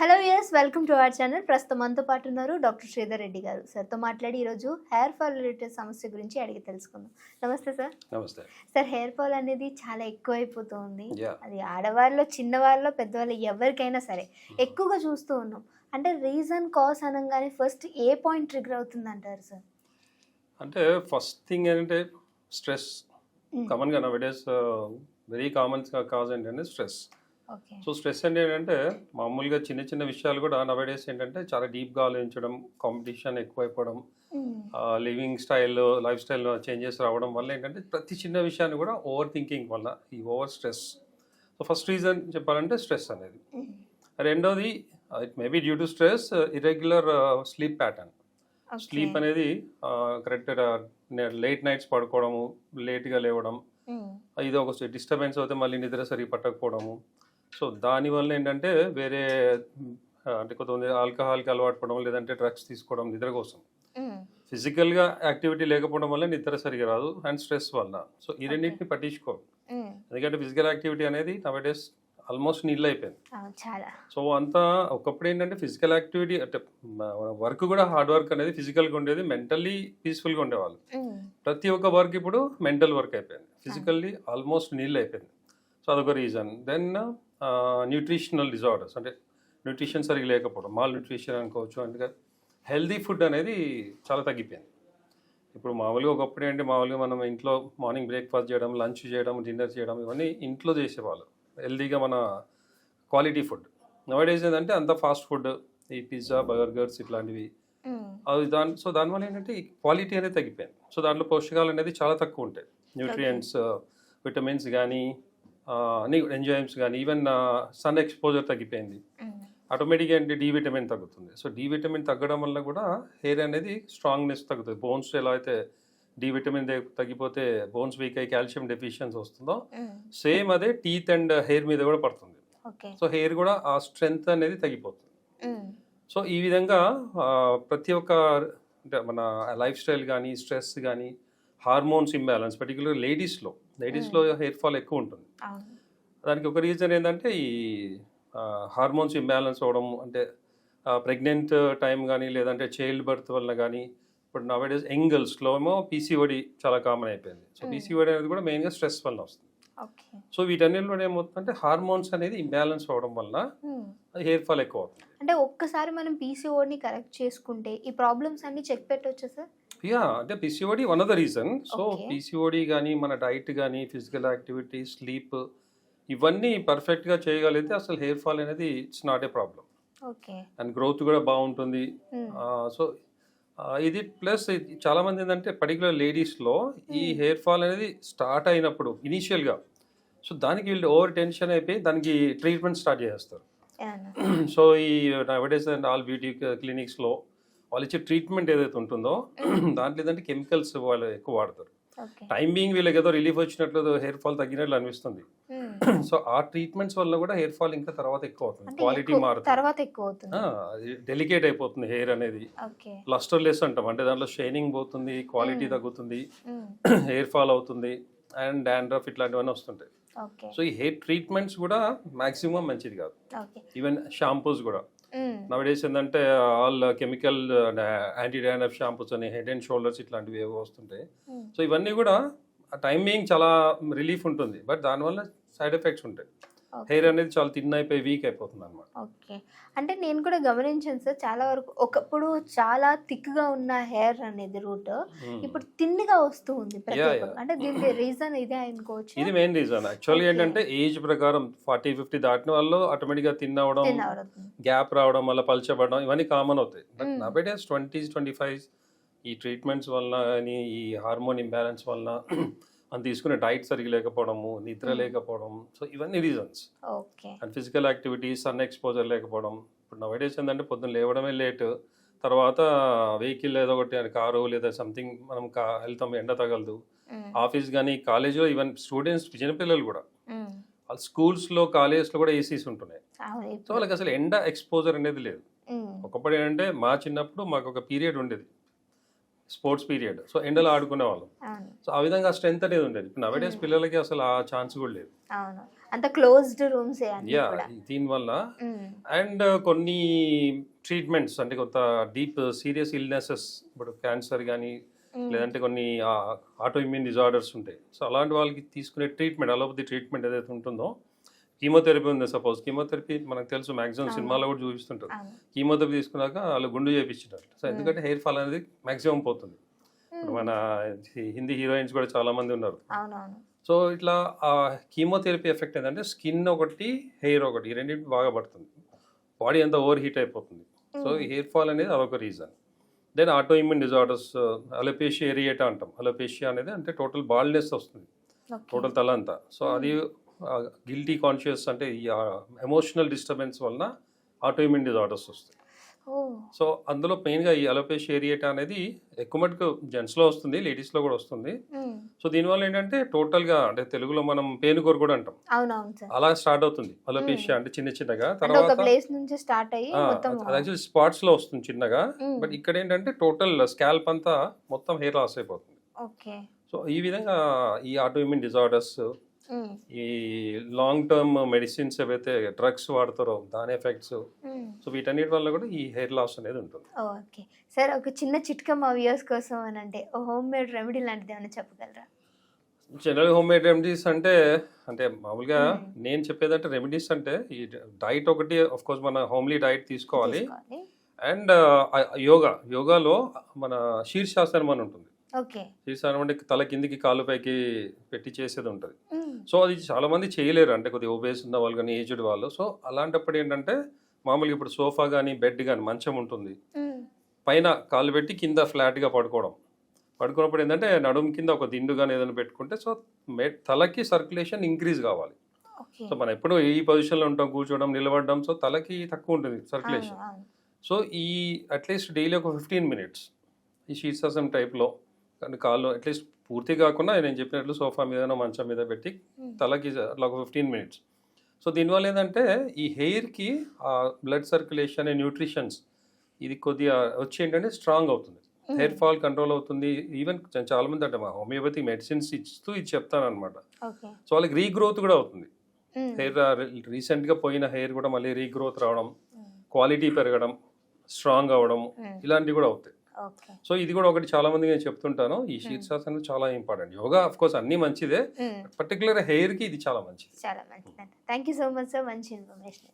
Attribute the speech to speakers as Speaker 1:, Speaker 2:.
Speaker 1: Hello yes welcome to our channel ప్రస్తుతం మనతో పాటు ఉన్నారు డాక్టర్ శ్రీధర్ రెడ్డి గారు. సార్తో మాట్లాడి ఈరోజు హెయిర్ ఫాల్ రిలేటెడ్ సమస్య గురించి అడిగి తెలుసుకుందాం. నమస్తే సార్.
Speaker 2: నమస్తే.
Speaker 1: సార్ హెయిర్ ఫాల్ అనేది చాలా ఎక్కువైపోతుంది అది ఆడవాళ్ళలో చిన్నవాళ్ళలో పెద్దవాళ్ళు ఎవరికైనా సరే ఎక్కువగా చూస్తూ ఉన్నాం. అంటే రీజన్ కాజ్ అనగానే ఫస్ట్ ఏ పాయింట్ ట్రిగర్ అవుతుంది అంటారు సార్?
Speaker 2: అంటే ఫస్ట్ థింగ్ ఏంటంటే స్ట్రెస్. కామన్గా నవడేస్ వెరీ కామన్ కాజ్ ఏంటంటే స్ట్రెస్. సో స్ట్రెస్ అంటే ఏంటంటే మామూలుగా చిన్న చిన్న విషయాలు కూడా నవడేస్ ఏంటంటే చాలా డీప్గా ఆలోచించడం competition ఎక్కువైపోవడం living style life style changes రావడం వల్ల ఏంటంటే ప్రతి చిన్న విషయాన్ని కూడా ఓవర్ థింకింగ్ వల్ల ఈ over stress so first reason చెప్పాలంటే స్ట్రెస్ అనేది. రెండోది it maybe due to stress irregular sleep pattern sleep అనేది కరెక్ట్ లేట్ నైట్స్ పడుకోవడము లేట్గా లేవడం ఇది ఒక డిస్టర్బెన్స్ అవుతే మళ్ళీ నిద్ర సరిగ్గా పట్టకపోవడము సో దానివల్ల ఏంటంటే వేరే అంటే కొంతమంది ఆల్కహాల్కి అలవాటు పడడం లేదంటే డ్రగ్స్ తీసుకోవడం నిద్ర కోసం. ఫిజికల్గా యాక్టివిటీ లేకపోవడం వల్ల నిద్ర సరిగా రాదు అండ్ స్ట్రెస్ వల్ల సో ఈ రెండింటిని పట్టించుకో ఎందుకంటే ఫిజికల్ యాక్టివిటీ అనేది నవడేస్ ఆల్మోస్ట్ నీళ్ళు అయిపోయింది. సో అంతా ఒకప్పుడు ఏంటంటే ఫిజికల్ యాక్టివిటీ అంటే వర్క్ కూడా హార్డ్ వర్క్ అనేది ఫిజికల్గా ఉండేది మెంటల్లీ పీస్ఫుల్గా ఉండేవాళ్ళు. ప్రతి ఒక్క వర్క్ ఇప్పుడు మెంటల్ వర్క్ అయిపోయింది. ఫిజికల్లీ ఆల్మోస్ట్ నీళ్ళు అయిపోయింది. సో అదొక రీజన్. దెన్ న్యూట్రిషనల్ డిజార్డర్స్ అంటే న్యూట్రిషన్ సరిగ్గా లేకపోవడం మాల్ న్యూట్రిషన్ అనుకోవచ్చు అంటే హెల్దీ ఫుడ్ అనేది చాలా తగ్గిపోయింది. ఇప్పుడు మామూలుగా ఒకప్పుడు ఏంటి మామూలుగా మనం ఇంట్లో మార్నింగ్ బ్రేక్ఫాస్ట్ చేయడం లంచ్ చేయడం డిన్నర్ చేయడం ఇవన్నీ ఇంట్లో చేసేవాళ్ళు. హెల్దీగా మన క్వాలిటీ ఫుడ్ నవడేస్ ఏంటంటే అంత ఫాస్ట్ ఫుడ్ ఈ పిజ్జా బర్గర్స్ ఇట్లాంటివి. అది దాని సో దానివల్ల ఏంటంటే క్వాలిటీ అనేది తగ్గిపోయింది. సో దాంట్లో పోషకాలు అనేది చాలా తక్కువ ఉంటాయి. న్యూట్రియంట్స్ విటమిన్స్ కానీ అన్ని ఎంజైమ్స్ కానీ ఈవెన్ సన్ ఎక్స్పోజర్ తగ్గిపోయింది. ఆటోమేటిక్గా ఏంటి? డి విటమిన్ తగ్గుతుంది. సో డి విటమిన్ తగ్గడం వల్ల కూడా హెయిర్ అనేది స్ట్రాంగ్నెస్ తగ్గుతుంది. బోన్స్ ఎలా అయితే డి విటమిన్ తగ్గిపోతే బోన్స్ వీక్ అయ్యి కాల్షియం డెఫిషియన్సీ వస్తుందో సేమ్ అదే టీత్ అండ్ హెయిర్ మీద కూడా పడుతుంది. సో హెయిర్ కూడా ఆ స్ట్రెంగ్త్ అనేది తగ్గిపోతుంది. సో ఈ విధంగా ప్రతి ఒక్క అంటే మన లైఫ్ స్టైల్ కానీ స్ట్రెస్ కానీ హార్మోన్స్ ఇంబ్యాలెన్స్ పర్టికులర్ లేడీస్లో లేడీస్లో హెయిర్ ఫాల్ ఎక్కువ ఉంటుంది. దానికి ఒక రీజన్ ఏంటంటే ఈ హార్మోన్స్ ఇంబ్యాలెన్స్ అవ్వడం అంటే ప్రెగ్నెంట్ టైం కానీ లేదంటే చైల్డ్ బర్త్ వల్ల కానీ ఇప్పుడు నవేడేస్ యంగల్స్లో ఏమో పీసీఓడి చాలా కామన్ అయిపోయింది. So
Speaker 1: Hmm.
Speaker 2: పీసీఓడి అనేది కూడా మెయిన్గా స్ట్రెస్ వల్ల వస్తుంది. సో వీటన్నిటిలో ఏమవుతుందంటే హార్మోన్స్ అనేది ఇంబ్యాలెన్స్ అవ్వడం వల్ల హెయిర్ ఫాల్ ఎక్కువ అవుతుంది.
Speaker 1: అంటే ఒక్కసారి మనం పీసీఓని కరెక్ట్ చేసుకుంటే ఈ ప్రాబ్లమ్స్ అన్ని చెక్ పెట్టొచ్చా సార్
Speaker 2: యా అంటే PCOD one of the reason so. PCOD కానీ మన డైట్ కానీ ఫిజికల్ యాక్టివిటీ స్లీప్ ఇవన్నీ పర్ఫెక్ట్గా చేయగలిగితే అసలు హెయిర్ ఫాల్ అనేది it's not a problem and growth కూడా బాగుంటుంది. సో ఇది ప్లస్ చాలా మంది ఏంటంటే పర్టికులర్ లేడీస్లో ఈ
Speaker 1: Hmm.
Speaker 2: హెయిర్ ఫాల్ అనేది స్టార్ట్ అయినప్పుడు ఇనీషియల్గా సో దానికి వీళ్ళు ఓవర్ టెన్షన్ అయిపోయి దానికి ట్రీట్మెంట్ స్టార్ట్ చేస్తారు సో ఈ నవడేస్ అండ్ ఆల్ బ్యూటీ క్లినిక్స్లో వాళ్ళు ఇచ్చే ట్రీట్మెంట్ ఏదైతే ఉంటుందో దాంట్లో ఏంటంటే కెమికల్స్ వాళ్ళు ఎక్కువ వాడతారు. టైం బీయింగ్ వీళ్ళకి ఏదో రిలీఫ్ వచ్చినట్లు హెయిర్ ఫాల్ తగ్గినట్లు అనిపిస్తుంది. సో ఆ ట్రీట్మెంట్స్ వల్ల కూడా హెయిర్ ఫాల్ ఇంకా తర్వాత ఎక్కువ అవుతుంది. క్వాలిటీ మారుతుంది.
Speaker 1: తర్వాత ఎక్కువ అవుతుంది.
Speaker 2: డెలికేట్ అయిపోతుంది హెయిర్ అనేది.
Speaker 1: ఓకే
Speaker 2: లెస్ అంటాం. అంటే దాంట్లో షైనింగ్ పోతుంది క్వాలిటీ
Speaker 1: Hmm.
Speaker 2: తగ్గుతుంది హెయిర్ ఫాల్ అవుతుంది అండ్ డాండ్రఫ్ ఇట్లాంటివన్నీ వస్తుంటాయి. సో ఈ హెయిర్ ట్రీట్మెంట్స్ కూడా మాక్సిమం మంచిది కాదు. ఈవెన్ షాంపూస్ కూడా. నవడేస్ ఏంటంటే all chemical anti dandruff shampoos అని హెడ్ అండ్ షోల్డర్స్ ఇట్లాంటివి ఏవో వస్తుంటాయి. సో ఇవన్నీ కూడా టైమింగ్ చాలా రిలీఫ్ ఉంటుంది. బట్ దానివల్ల సైడ్ ఎఫెక్ట్స్ ఉంటాయి. హెయిర్ అనేది చాలా తిన్ అయిపోయి వీక్ అయిపోతుంది అనమాట
Speaker 1: ఓకే. అంటే నేను కూడా గమనించాను సార్ చాలా వరకు ఒకప్పుడు చాలా థిక్గా ఉన్న హెయిర్ అనేది రూట్ ఇప్పుడు తిన్నిగా వస్తూ ఉంది. అంటే దీనికి రీజన్ ఇదే అనుకోవచ్చు?
Speaker 2: ఇది మెయిన్ రీజన్. యాక్చువల్గా. ఏంటంటే ఏజ్ ప్రకారం ఫార్టీ ఫిఫ్టీ దాటిన వాళ్ళు ఆటోమేటిక్గా తిన్
Speaker 1: అవుతుంది
Speaker 2: గ్యాప్ రావడం వల్ల పల్చబడడం ఇవన్నీ కామన్ అవుతాయి. But
Speaker 1: Mm.
Speaker 2: Nowadays twenties twenty five ఈ ట్రీట్మెంట్స్ వల్ల కానీ ఈ హార్మోన్ ఇంబ్యాలెన్స్ వల్ల మనం తీసుకునే డైట్ సరిగ్గా లేకపోవడము నిద్ర. లేకపోవడం సో ఇవన్నీ reasons and physical activities sun exposure లేకపోవడం. ఇప్పుడు నవడేస్ ఏంటంటే పొద్దున్న లేవడమే లేట్ తర్వాత వెహికల్ ఏదో ఒకటి కారు లేదా సంథింగ్ మనం వెళ్తాం ఎండ తగలదు. ఆఫీస్ కానీ కాలేజ్లో ఈవెన్ స్టూడెంట్స్ చిన్నపిల్లలు కూడా. వాళ్ళ స్కూల్స్లో కాలేజెస్లో కూడా ఏసీస్ ఉంటున్నాయి. సో వాళ్ళకి అసలు ఎండ ఎక్స్పోజర్ అనేది లేదు. ఒకప్పుడు ఏంటంటే మా చిన్నప్పుడు మాకు ఒక పీరియడ్ ఉండేది. Sports period. సో ఎండలో ఆడుకునే వాళ్ళం. సో ఆ విధంగా స్ట్రెంత్ అనేది ఉండేది. ఇప్పుడు నవడేస్
Speaker 1: Mm.
Speaker 2: పిల్లలకి అసలు ఆ ఛాన్స్ కూడా లేదు.
Speaker 1: అవును. అంత క్లోజ్డ్ రూమ్స్
Speaker 2: యా దీనివల్ల అండ్ కొన్ని ట్రీట్మెంట్స్ అంటే కొంత డీప్ సీరియస్ ఇల్నెసెస్ ఇప్పుడు క్యాన్సర్ కానీ
Speaker 1: ఉమ్,
Speaker 2: లేదంటే కొన్ని ఆటో ఇమ్యూన్ డిజార్డర్స్ ఉంటాయి. సో అలాంటి వాళ్ళకి తీసుకునే ట్రీట్మెంట్ అలోపతి ట్రీట్మెంట్ ఏదైతే ఉంటుందో కీమోథెరపీ ఉంది సపోజ్. కీమోథెరపీ మనకు తెలుసు మాక్సిమం. సినిమాలో కూడా చూపిస్తుంటారు. కీమోథెరపీ తీసుకున్నాక వాళ్ళు గుండు చేపించారు సో ఎందుకంటే హెయిర్ ఫాల్ అనేది మాక్సిమం పోతుంది. మన హిందీ హీరోయిన్స్ కూడా చాలా మంది ఉన్నారు. సో ఇట్లా ఆ కీమోథెరపీ ఎఫెక్ట్ ఏంటంటే స్కిన్ ఒకటి హెయిర్ ఒకటి ఈ రెండింటి బాగా పడుతుంది. బాడీ అంతా ఓవర్ హీట్ అయిపోతుంది. సో హెయిర్ ఫాల్ అనేది అదొక reason. Then auto immune disorders alopecia areata అంటాం. అలోపేషియా అనేది అంటే టోటల్ బాల్నెస్ వస్తుంది. టోటల్ తల అంతా సో అది గిల్టీ కాన్షియస్ అంటే ఈ ఎమోషనల్ డిస్టర్బెన్స్ వలన ఆటో ఇమ్యూన్ డిజార్డర్స్ వస్తాయి సో అందులో మెయిన్గా ఈ అలోపేషియా ఏరియేటా అనేది ఎక్కువ మటుకు జెంట్స్లో వస్తుంది లేడీస్లో కూడా వస్తుంది. సో దీనివల్ల ఏంటంటే టోటల్గా అంటే తెలుగులో మనం పేనుగోరు కూడా అంటాం. అలా స్టార్ట్ అవుతుంది. అలోపేషియా అంటే చిన్న చిన్నగా తర్వాత యాక్చువల్లీ స్పాట్స్లో వస్తుంది చిన్నగా. బట్ ఇక్కడ ఏంటంటే టోటల్ స్కాల్ప్ అంతా మొత్తం హెయిర్ లాస్ అయిపోతుంది. సో ఈ విధంగా ఈ ఆటో ఇమ్యూన్ డిజార్డర్స్ ఈ లాంగ్ టర్మ్ మెడిసిన్స్ ఏవైతే డ్రగ్స్ వాడతారో దాని ఎఫెక్ట్స్. సో వీటన్నిటి వల్ల కూడా ఈ హెయిర్ లాస్ అనేది ఉంటుంది.
Speaker 1: ఓకే. సార్ ఒక చిన్న చిట్కా మా వ్యూయర్స్ కోసం అని అంటే హోమ్ మేడ్ రెమెడీ లాంటిది ఏమైనా చెప్పగలరా?
Speaker 2: జనరల్ హోమ్ మేడ్ రెమెడీస్ అంటే అంటే మామూలుగా. నేను చెప్పేదంటే రెమెడీస్ అంటే ఈ డైట్ ఒకటి ఆఫ్ కోర్స్ మన హోమ్లీ డైట్ తీసుకోవాలి.
Speaker 1: తీసుకోవాలి.
Speaker 2: అండ్ యోగా యోగాలో మన శీర్షాసనం అని ఉంటుంది. అంటే తల కిందికి కాలు పైకి పెట్టి చేసేది ఉంటుంది. సో అది చాలా మంది చేయలేరు. అంటే కొద్దిగా ఒబేస్ ఉన్న వాళ్ళు కానీ ఏజ్డ్ వాళ్ళు. సో అలాంటప్పుడు ఏంటంటే మామూలుగా ఇప్పుడు సోఫా కానీ బెడ్ కానీ మంచం ఉంటుంది. పైన కాలు పెట్టి కింద ఫ్లాట్గా పడుకోవడం. పడుకున్నప్పుడు ఏంటంటే నడుము కింద ఒక దిండు కానీ ఏదైనా పెట్టుకుంటే సో తలకి సర్క్యులేషన్ ఇంక్రీజ్ కావాలి. సో మనం ఎప్పుడు ఈ పొజిషన్లో ఉంటాం కూర్చోవడం నిలబడడం సో తలకి తక్కువ ఉంటుంది సర్క్యులేషన్. సో ఈ అట్లీస్ట్ డైలీ ఒక ఫిఫ్టీన్ మినిట్స్ ఈ శీర్షాసనం టైప్లో కానీ కాళ్ళు అట్లీస్ట్ పూర్తి కాకుండా నేను చెప్పినట్లు సోఫా మీద మంచం మీద పెట్టి
Speaker 1: ఉమ్,
Speaker 2: తలకి అట్లా ఒక ఫిఫ్టీన్ మినిట్స్ సో దీనివల్ల ఏంటంటే ఈ హెయిర్కి ఆ బ్లడ్ సర్క్యులేషన్ న్యూట్రిషన్స్ ఇది కొద్దిగా వచ్చి ఏంటంటే స్ట్రాంగ్ అవుతుంది. హెయిర్ ఫాల్ కంట్రోల్ అవుతుంది. ఈవెన్ చాలా మంది అంటే మా హోమియోపతి మెడిసిన్స్ ఇస్తూ ఇది చెప్తాను అనమాట సో వాళ్ళకి రీగ్రోత్ కూడా అవుతుంది. హెయిర్ రీసెంట్గా పోయిన హెయిర్ కూడా మళ్ళీ రీగ్రోత్ రావడం క్వాలిటీ పెరగడం స్ట్రాంగ్ అవ్వడం ఇలాంటివి కూడా అవుతాయి. సో ఇది కూడా ఒకటి చాలా మందికి నేను చెప్తుంటాను. ఈ శీర్షాసనం చాలా ఇంపార్టెంట్. యోగా అఫ్ కోర్స్ అన్ని మంచిదే. పర్టికులర్ హెయిర్కి ఇది చాలా మంచిది.
Speaker 1: చాలా మంచిది. Thank you so much sir మంచి ఇన్ఫర్మేషన్.